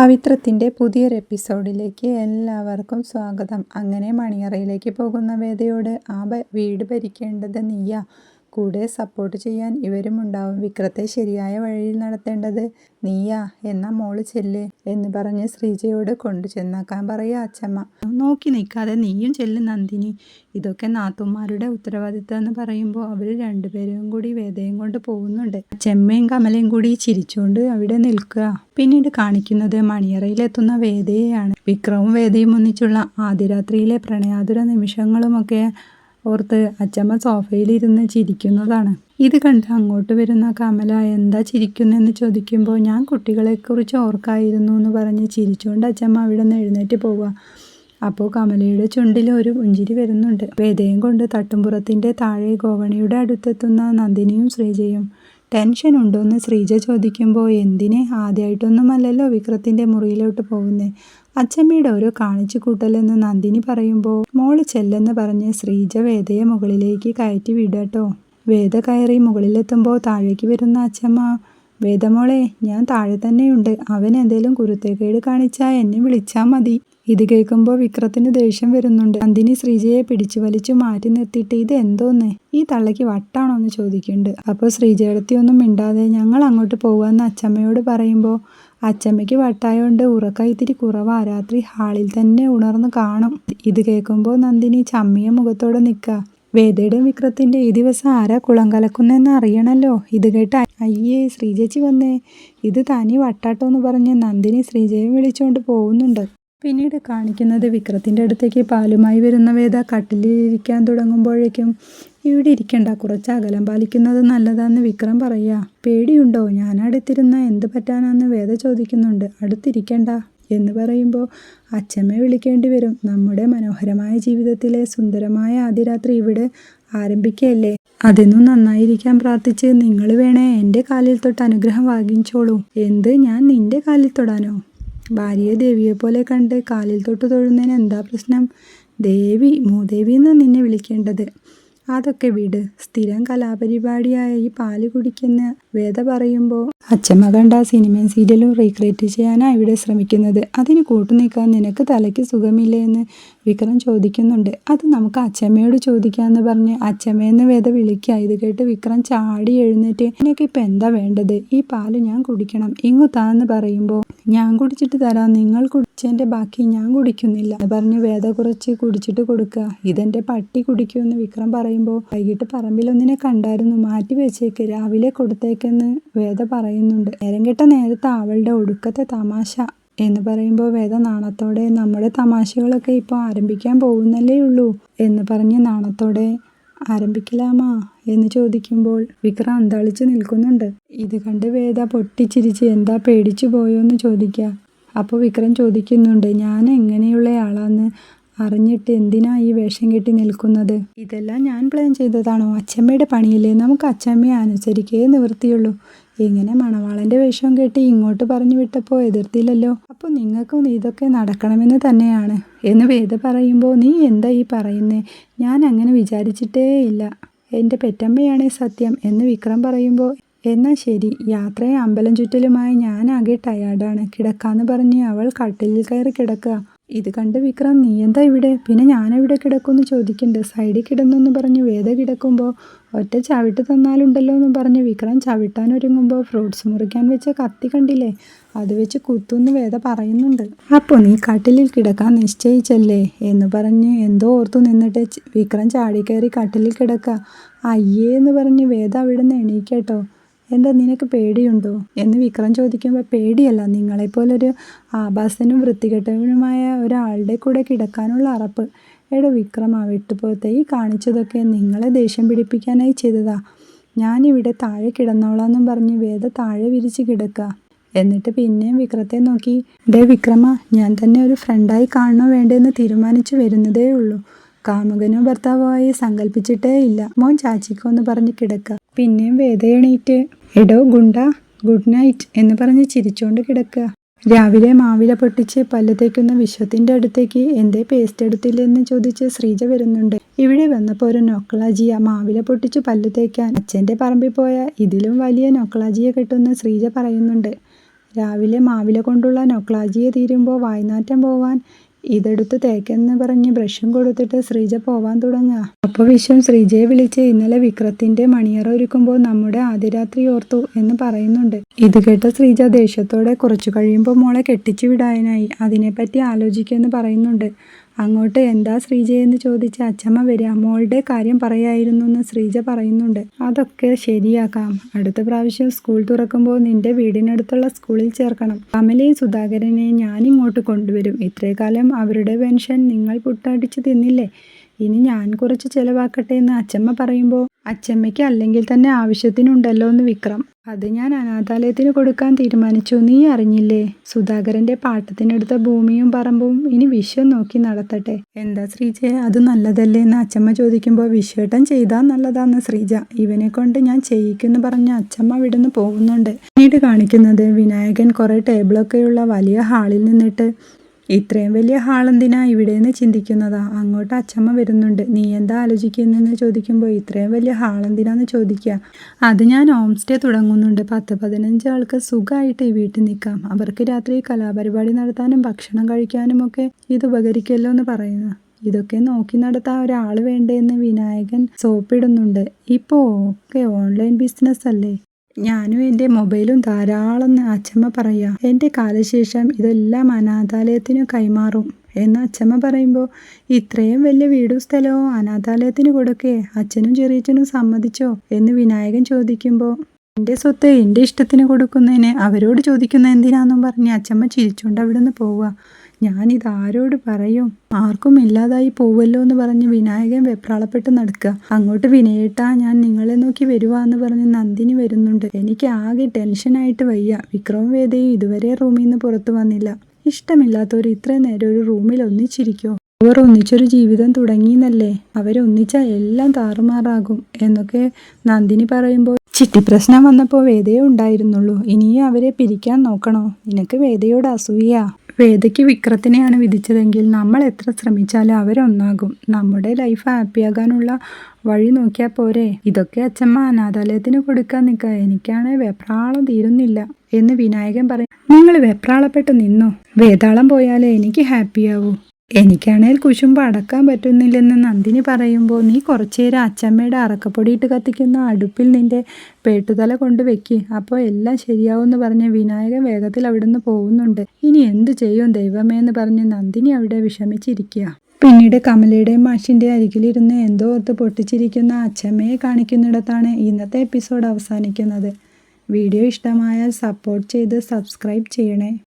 പവിത്രത്തിന്റെ പുതിയൊരു എപ്പിസോഡിലേക്ക് എല്ലാവർക്കും സ്വാഗതം. അങ്ങനെ മണിയറയിലേക്ക് പോകുന്ന വേദയോട് ആ വീട് ഭരിക്കേണ്ടത് നീയാ? കൂടെ സപ്പോർട്ട് ചെയ്യാൻ ഇവരും ഉണ്ടാവും വിക്രത്തെ ശരിയായ വഴിയിൽ നടത്തേണ്ടത് നീയാ എന്ന മോൾ ചെല്ല് എന്ന് പറഞ്ഞ് ശ്രീജയോട് കൊണ്ടു ചെന്നാക്കാൻ പറയുക അച്ഛമ്മ നോക്കി നിൽക്കാതെ നീയും ചെല്ല് നന്ദിനി. ഇതൊക്കെ നാത്തുമാരുടെ ഉത്തരവാദിത്തം എന്ന് പറയുമ്പോൾ അവർ രണ്ടുപേരും കൂടി വേദയും കൊണ്ട് പോകുന്നുണ്ട്. ചെമ്മയും കമലയും കൂടി ചിരിച്ചുകൊണ്ട് അവിടെ നിൽക്കുക. പിന്നീട് കാണിക്കുന്നത് മണിയറയിലെത്തുന്ന വേദയെയാണ്. വിക്രവും വേദയും ഒന്നിച്ചുള്ള ആദ്യരാത്രിയിലെ പ്രണയാതുര നിമിഷങ്ങളുമൊക്കെ ഓർത്ത് അച്ചമ്മ സോഫയിലിരുന്ന് ചിരിക്കുന്നതാണ്. ഇത് കണ്ട് അങ്ങോട്ട് വരുന്ന കമല എന്താ ചിരിക്കുന്നെന്ന് ചോദിക്കുമ്പോൾ ഞാൻ കുട്ടികളെക്കുറിച്ച് ഓർക്കായിരുന്നു എന്ന് പറഞ്ഞ് ചിരിച്ചുകൊണ്ട് അച്ചമ്മ അവിടെ നിന്ന് എഴുന്നേറ്റ് പോവുക അപ്പോൾ കമലയുടെ ചുണ്ടിൽ ഒരു പുഞ്ചിരി വരുന്നുണ്ട്. വേദയും കൊണ്ട് തട്ടുംപുറത്തിന്റെ താഴെ ഗോവണിയുടെ അടുത്തെത്തുന്ന നന്ദിനിയും ശ്രീജയും ടെൻഷൻ ഉണ്ടോയെന്ന് ശ്രീജ ചോദിക്കുമ്പോൾ എന്തിനെ? ആദ്യമായിട്ടൊന്നുമല്ലല്ലോ വിക്രത്തിന്റെ മുറിയിലോട്ട് പോകുന്നത് അച്ചമ്മയുടെ ഓരോ കാണിച്ചു കൂട്ടലെന്ന് നന്ദിനി പറയുമ്പോൾ മോൾ ചെല്ലെന്ന് പറഞ്ഞ് ശ്രീജ വേദയെ മുകളിലേക്ക് കയറ്റി വിടട്ടോ. വേദ കയറി മുകളിലെത്തുമ്പോൾ താഴേക്ക് വരുന്ന അച്ചമ്മ വേദമോളെ ഞാൻ താഴെ തന്നെയുണ്ട്. അവൻ എന്തേലും കുരുത്തേക്കേട് കാണിച്ചാ എന്നെ വിളിച്ചാ മതി. ഇത് കേൾക്കുമ്പോൾ വിക്രത്തിന് ദേഷ്യം വരുന്നുണ്ട്. നന്ദിനി ശ്രീജയെ പിടിച്ചു വലിച്ചു മാറ്റി നിർത്തിയിട്ട് ഇത് എന്തോന്ന്? ഈ തള്ളയ്ക്ക് വട്ടാണോ എന്ന് ചോദിക്കുന്നുണ്ട്. അപ്പോൾ ശ്രീജയടത്തിയൊന്നും മിണ്ടാതെ ഞങ്ങൾ അങ്ങോട്ട് പോവാന്ന് അച്ചമ്മയോട് പറയുമ്പോൾ അച്ചമ്മയ്ക്ക് വട്ടായോണ്ട് ഉറക്കം കുറവാ. രാത്രി ഹാളിൽ തന്നെ ഉണർന്ന് കാണും. ഇത് കേൾക്കുമ്പോൾ നന്ദിനി ചമ്മിയ മുഖത്തോടെ നിൽക്കുക വേദയുടെ വിക്രത്തിന്റെ ഈ ദിവസം ആരാ കുളം കലക്കുന്നെന്ന് അറിയണല്ലോ? ഇത് കേട്ട് അയ്യേ ശ്രീജേച്ചി വന്നേ. ഇത് തനി വട്ടാട്ടോ എന്ന് പറഞ്ഞ് നന്ദിനി ശ്രീജയെ വിളിച്ചുകൊണ്ട് പോകുന്നുണ്ട്. പിന്നീട് കാണിക്കുന്നത് വിക്രത്തിന്റെ അടുത്തേക്ക് പാലുമായി വരുന്ന വേദ കട്ടിലിരിക്കാൻ തുടങ്ങുമ്പോഴേക്കും ഇവിടെ ഇരിക്കണ്ട കുറച്ച് അകലം പാലിക്കുന്നത് നല്ലതാന്ന് വിക്രം പറയുക പേടിയുണ്ടോ? ഞാൻ അടുത്തിരുന്ന എന്ത് പറ്റാനാന്ന് വേദ ചോദിക്കുന്നുണ്ട്. അടുത്തിരിക്കണ്ട. എന്ന് പറയുമ്പോൾ അച്ഛമ്മയെ വിളിക്കേണ്ടി വരും. നമ്മുടെ മനോഹരമായ ജീവിതത്തിലെ സുന്ദരമായ ആദ്യ രാത്രി ഇവിടെ ആരംഭിക്കുകയല്ലേ? അതിനും നന്നായിരിക്കാൻ പ്രാർത്ഥിച്ച് നിങ്ങൾ വേണേ എന്റെ കാലിൽ തൊട്ട് അനുഗ്രഹം വാങ്ങിച്ചോളൂ. എന്ത്? ഞാൻ നിന്റെ കാലിൽ തൊടാനോ? ഭാര്യയെ ദേവിയെ പോലെ കണ്ട് കാലിൽ തൊട്ട് തൊഴുന്നതിന് എന്താ പ്രശ്നം? ദേവി മൂദേവി എന്നാണ് നിന്നെ വിളിക്കേണ്ടത്. അതൊക്കെ വിട്. സ്ഥിരം കലാപരിപാടിയായ ഈ പാൽ കുടിക്കുന്ന വേദ പറയുമ്പോൾ അച്ഛമ്മ കണ്ട സിനിമയും സീരിയലും റീക്രിയേറ്റ് ചെയ്യാനാണ് ഇവിടെ ശ്രമിക്കുന്നത്. അതിന് കൂട്ടു നിൽക്കാൻ നിനക്ക് തലയ്ക്ക് സുഖമില്ലേ എന്ന് വിക്രം ചോദിക്കുന്നുണ്ട്. അത് നമുക്ക് അച്ഛമ്മയോട് ചോദിക്കാമെന്ന് പറഞ്ഞ് അച്ഛമ്മയെന്ന് വേദ വിളിക്കുക ഇത് കേട്ട് വിക്രം ചാടി എഴുന്നേറ്റ് എനിക്ക് ഇപ്പം എന്താ വേണ്ടത്? ഈ പാൽ ഞാൻ കുടിക്കണം. ഇങ്ങു താന്ന് പറയുമ്പോൾ ഞാൻ കുടിച്ചിട്ട് തരാം. നിങ്ങൾ കുടിച്ചതിന്റെ ബാക്കി ഞാൻ കുടിക്കുന്നില്ല പറഞ്ഞ് വേദ കുറച്ച് കുടിച്ചിട്ട് കൊടുക്കുക ഇതെന്റെ പട്ടി കുടിക്കുമെന്ന് വിക്രം പറയുമ്പോൾ വൈകിട്ട് പറമ്പിലൊന്നിനെ കണ്ടായിരുന്നു മാറ്റി വെച്ചേക്ക് രാവിലെ കൊടുത്തേക്കെന്ന് വേദ പറയുന്നുണ്ട്. നേരം കെട്ട നേരത്തെ അവളുടെ ഒടുക്കത്തെ തമാശ. എന്ന് പറയുമ്പോൾ വേദ നാണത്തോടെ നമ്മുടെ തമാശകളൊക്കെ ഇപ്പോൾ ആരംഭിക്കാൻ പോകുന്നല്ലേ ഉള്ളൂ. എന്ന് പറഞ്ഞ് നാണത്തോടെ ആരംഭിക്കലാമാ? എന്ന് ചോദിക്കുമ്പോൾ വിക്രം അന്താളിച്ച് നിൽക്കുന്നുണ്ട്. ഇത് കണ്ട് വേദ പൊട്ടിച്ചിരിച്ച് എന്താ പേടിച്ചു പോയോ എന്ന് ചോദിക്കുക അപ്പോൾ വിക്രം ചോദിക്കുന്നുണ്ട് ഞാൻ എങ്ങനെയുള്ളയാളാന്ന് അറിഞ്ഞിട്ട് എന്തിനാ ഈ വേഷം കെട്ടി നിൽക്കുന്നത്? ഇതെല്ലാം ഞാൻ പ്ലാൻ ചെയ്തതാണോ? അച്ചമ്മയുടെ പണിയില്ലേ? നമുക്ക് അച്ചമ്മയെ അനുസരിക്കേ നിവൃത്തിയുള്ളൂ. ഇങ്ങനെ മണവാളന്റെ വേഷം കെട്ടി ഇങ്ങോട്ട് പറഞ്ഞു വിട്ടപ്പോൾ എതിർത്തില്ലല്ലോ. അപ്പോൾ നിങ്ങൾക്കും ഇതൊക്കെ നടക്കണമെന്ന് തന്നെയാണ്. എന്ന് വേദ പറയുമ്പോൾ നീ എന്താ ഈ പറയുന്നേ? ഞാൻ അങ്ങനെ വിചാരിച്ചിട്ടേ ഇല്ല. എന്റെ പെറ്റമ്മയാണ് സത്യം എന്ന് വിക്രം പറയുമ്പോൾ എന്നാൽ ശരി. യാത്രയെ അമ്പലം ചുറ്റലുമായി ഞാനാകെ ടയേർഡാണ് കിടക്കാന്ന് പറഞ്ഞ് അവൾ കട്ടിലിൽ കയറി കിടക്കുക. ഇത് കണ്ട് വിക്രം നീ എന്താ ഇവിടെ? പിന്നെ ഞാൻ എവിടെ കിടക്കുമെന്ന് ചോദിക്കുന്നുണ്ട് സൈഡിൽ കിടന്നെന്ന് പറഞ്ഞ് വേദ കിടക്കുമ്പോൾ ഒറ്റ ചവിട്ട് തന്നാലുണ്ടല്ലോ എന്ന് പറഞ്ഞ് വിക്രം ചവിട്ടാൻ ഒരുങ്ങുമ്പോൾ ഫ്രൂട്ട്സ് മുറിക്കാൻ വെച്ച കത്തി കണ്ടില്ലേ? അത് വെച്ച് കുത്തുമെന്ന് വേദ പറയുന്നുണ്ട്. അപ്പോൾ നീ കട്ടിലിൽ കിടക്കാൻ നിശ്ചയിച്ചല്ലേ? എന്ന് പറഞ്ഞ് എന്തോ ഓർത്തു നിന്നിട്ട് വിക്രം ചാടിക്കയറി കട്ടിലിൽ കിടക്കുക അയ്യേ എന്ന് പറഞ്ഞ് വേദ അവിടെ നിന്ന് എണീക്കട്ടോ എന്താ നിനക്ക് പേടിയുണ്ടോ? എന്ന് വിക്രം ചോദിക്കുമ്പോൾ പേടിയല്ല നിങ്ങളെപ്പോലൊരു ആഭാസനും വൃത്തികെട്ടവനുമായ ഒരാളുടെ കൂടെ കിടക്കാനുള്ള അറപ്പ്. എടോ വിക്രം ആ വിട്ടുപോത്തെ ഈ കാണിച്ചതൊക്കെ നിങ്ങളെ ദേഷ്യം പിടിപ്പിക്കാനായി ചെയ്തതാ. ഞാനിവിടെ താഴെ കിടന്നോളാന്നും പറഞ്ഞ് വേദ താഴെ വിരിച്ച് കിടക്കുക എന്നിട്ട് പിന്നെയും വിക്രത്തെ നോക്കി. ഡേ വിക്രമ ഞാൻ തന്നെ ഒരു ഫ്രണ്ടായി കാണണോ വേണ്ടെന്ന് തീരുമാനിച്ചു വരുന്നതേ ഉള്ളൂ. കാമുകനോ ഭർത്താവായി സങ്കല്പിച്ചിട്ടേ ഇല്ല. മോൻ ചാച്ചിക്കോ എന്ന് പറഞ്ഞ് കിടക്കുക പിന്നെയും വേദ എണീറ്റ് എടോ ഗുണ്ട ഗുഡ് നൈറ്റ് എന്ന് പറഞ്ഞ് ചിരിച്ചുകൊണ്ട് കിടക്കുക രാവിലെ മാവില പൊട്ടിച്ച് പല്ലത്തേക്കുന്ന തേക്കുന്ന വിശ്വത്തിന്റെ അടുത്തേക്ക് എന്തേ പേസ്റ്റ് എടുത്തില്ലെന്ന് ചോദിച്ച് ശ്രീജ വരുന്നുണ്ട്. ഇവിടെ വന്നപ്പോൾ ഒരു നൊക്കളാജിയ മാവില പൊട്ടിച്ച് പല്ലത്തേക്കാൻ അച്ഛന്റെ പറമ്പിൽ പോയ ഇതിലും വലിയ നൊക്കളാജിയെ കിട്ടുമെന്ന് ശ്രീജ പറയുന്നുണ്ട്. രാവിലെ മാവില കൊണ്ടുള്ള നൊക്ലാജിയെ തീരുമ്പോൾ വായ്നാറ്റം പോവാൻ ഇതെടുത്ത് തേക്കെന്ന് പറഞ്ഞ് ബ്രഷും കൊടുത്തിട്ട് ശ്രീജ പോവാൻ തുടങ്ങുക. അപ്പോൾ വിശ്വം ശ്രീജയെ വിളിച്ച് ഇന്നലെ വിക്രത്തിന്റെ മണിയറ ഒരുക്കുമ്പോൾ നമ്മുടെ ആദ്യരാത്രി ഓർത്തു എന്ന് പറയുന്നുണ്ട്. ഇത് കേട്ട ശ്രീജ ദേഷ്യത്തോടെ കുറച്ചു കഴിയുമ്പോൾ മോളെ കെട്ടിച്ചു വിടാനായി. അതിനെപ്പറ്റി ആലോചിക്കുമെന്ന് പറയുന്നുണ്ട്. അങ്ങോട്ട് എന്താ ശ്രീജയെന്ന് ചോദിച്ച് അച്ചമ്മ വരിക. മോളുടെ കാര്യം പറയായിരുന്നു എന്ന് ശ്രീജ പറയുന്നുണ്ട്. അതൊക്കെ ശരിയാക്കാം. അടുത്ത പ്രാവശ്യം സ്കൂൾ തുറക്കുമ്പോൾ നിന്റെ വീടിനടുത്തുള്ള സ്കൂളിൽ ചേർക്കണം. കമലയും സുധാകരനെയും ഞാനിങ്ങോട്ട് കൊണ്ടുവരും. ഇത്രേ കാലം അവരുടെ പെൻഷൻ നിങ്ങൾ പുട്ടടിച്ച് തിന്നില്ലേ? ഇനി ഞാൻ കുറച്ച് ചിലവാക്കട്ടെ എന്ന് അച്ചമ്മ പറയുമ്പോൾ അച്ചമ്മയ്ക്ക് അല്ലെങ്കിൽ തന്നെ ആവശ്യത്തിനുണ്ടല്ലോ എന്ന് വിക്രം. അത് ഞാൻ അനാഥാലയത്തിന് കൊടുക്കാൻ തീരുമാനിച്ചു നീ അറിഞ്ഞില്ലേ? സുധാകരന്റെ പാട്ടത്തിനെടുത്ത ഭൂമിയും പറമ്പും ഇനി വിശ്വം നോക്കി നടത്തട്ടെ. എന്താ ശ്രീജയെ അത് നല്ലതല്ലേ എന്ന് അച്ചമ്മ ചോദിക്കുമ്പോൾ വിശ്വേട്ടൻ ചെയ്താൽ നല്ലതാന്ന് ശ്രീജ. ഇവനെ കൊണ്ട് ഞാൻ ചെയ്യിക്കുന്ന പറഞ്ഞ അച്ചമ്മ വിടുന്ന് പോകുന്നുണ്ട്. പിന്നീട് കാണിക്കുന്നത് വിനായകൻ കുറെ ടേബിളൊക്കെയുള്ള വലിയ ഹാളിൽ നിന്നിട്ട് ഇത്രയും വലിയ ഹാളെന്തിനാ ഇവിടെയെന്ന് ചിന്തിക്കുന്നതാ? അങ്ങോട്ട് അച്ഛമ്മ വരുന്നുണ്ട്. നീ എന്താ ആലോചിക്കുന്നതെന്ന് ചോദിക്കുമ്പോൾ ഇത്രയും വലിയ ഹാളെന്തിനാന്ന് ചോദിക്കുക അത് ഞാൻ ഹോം സ്റ്റേ തുടങ്ങുന്നുണ്ട്. പത്ത് പതിനഞ്ച് ആൾക്ക് സുഖമായിട്ട് ഈ വീട്ടിൽ നിൽക്കാം. അവർക്ക് രാത്രി കലാപരിപാടി നടത്താനും ഭക്ഷണം കഴിക്കാനും ഒക്കെ ഇത് ഉപകരിക്കല്ലോ എന്ന് പറയുന്നു. ഇതൊക്കെ നോക്കി നടത്താൻ ഒരാൾ വേണ്ടേന്ന് വിനായകൻ സോപ്പിടുന്നുണ്ട്. ഇപ്പോ ഒക്കെ ഓൺലൈൻ ബിസിനസ് അല്ലേ ഞാനും എന്റെ മൊബൈലും ധാരാളം അച്ചമ്മ പറയാ. എന്റെ കാലശേഷം ഇതെല്ലാം അനാഥാലയത്തിനു കൈമാറും. എന്ന് അച്ഛമ്മ പറയുമ്പോൾ ഇത്രയും വലിയ വീടും സ്ഥലവും അനാഥാലയത്തിന് കൊടുക്കേ. അച്ഛനും ചെറിയച്ഛനും സമ്മതിച്ചോ? എന്ന് വിനായകൻ ചോദിക്കുമ്പോൾ എന്റെ സ്വത്ത് എന്റെ ഇഷ്ടത്തിന് കൊടുക്കുന്നതിന് അവരോട് ചോദിക്കുന്ന എന്തിനാന്നും പറഞ്ഞ് അച്ഛമ്മ ചിരിച്ചുകൊണ്ട് അവിടെ നിന്ന് പോവുക ഞാനിത് ആരോട് പറയും? ആർക്കും ഇല്ലാതായി പോവല്ലോ എന്ന് പറഞ്ഞ് വിനായകൻ വെപ്രാളപ്പെട്ട് നടക്കുക. അങ്ങോട്ട് വിനയേട്ടാ ഞാൻ നിങ്ങളെ നോക്കി വരുവാന്ന് പറഞ്ഞ് നന്ദിനി വരുന്നുണ്ട്. എനിക്ക് ആകെ ടെൻഷനായിട്ട് വയ്യ. വിക്രമ വേദയും ഇതുവരെ റൂമിൽ നിന്ന് പുറത്തു വന്നില്ല. ഇഷ്ടമില്ലാത്തവർ ഇത്രയും നേരം ഒരു റൂമിൽ ഒന്നിച്ചിരിക്കോ? അവർ ഒന്നിച്ചൊരു ജീവിതം തുടങ്ങിയെന്നല്ലേ? അവരൊന്നിച്ചാൽ എല്ലാം താറുമാറാകും എന്നൊക്കെ നന്ദിനി പറയുമ്പോൾ ചിട്ടി പ്രശ്നം വന്നപ്പോൾ വേദയെ ഉണ്ടായിരുന്നുള്ളൂ. ഇനിയും അവരെ പിരിക്കാൻ നോക്കണോ? നിനക്ക് വേദയോട് അസൂയ. വേദയ്ക്ക് വിക്രത്തിനെയാണ് വിധിച്ചതെങ്കിൽ നമ്മൾ എത്ര ശ്രമിച്ചാലും അവരൊന്നാകും. നമ്മുടെ ലൈഫ് ഹാപ്പിയാകാനുള്ള വഴി നോക്കിയാൽ പോരെ. ഇതൊക്കെ അച്ഛമ്മ അനാഥാലയത്തിന് കൊടുക്കാൻ നിൽക്കുക. എനിക്കാണ് വെപ്രാളം തീരുന്നില്ല എന്ന് വിനായകൻ പറയും. നിങ്ങൾ വെപ്രാളപ്പെട്ട് നിന്നോ? വേതാളം പോയാലേ എനിക്ക് ഹാപ്പിയാവൂ എനിക്കാണേൽ കുശുമ്പ് അടക്കാൻ പറ്റുന്നില്ലെന്ന് നന്ദിനി പറയുമ്പോൾ നീ കുറച്ചേരം അച്ചമ്മയുടെ അറക്കപ്പൊടിയിട്ട് കത്തിക്കുന്ന അടുപ്പിൽ നിന്റെ പേട്ടുതല കൊണ്ട് വെക്ക്. അപ്പോൾ എല്ലാം ശരിയാവുമെന്ന് പറഞ്ഞ് വിനായകൻ വേഗത്തിൽ അവിടുന്ന് പോകുന്നുണ്ട്. ഇനി എന്തു ചെയ്യും ദൈവമേ? എന്ന് പറഞ്ഞ് നന്ദിനി അവിടെ വിഷമിച്ചിരിക്കുക പിന്നീട് കമലയുടെയും മാഷിന്റെ അരികിലിരുന്ന് എന്തോ ഓർത്ത് പൊട്ടിച്ചിരിക്കുന്ന അച്ചമ്മയെ കാണിക്കുന്നിടത്താണ് ഇന്നത്തെ എപ്പിസോഡ് അവസാനിക്കുന്നത്. വീഡിയോ ഇഷ്ടമായാൽ സപ്പോർട്ട് ചെയ്ത് സബ്സ്ക്രൈബ് ചെയ്യണേ.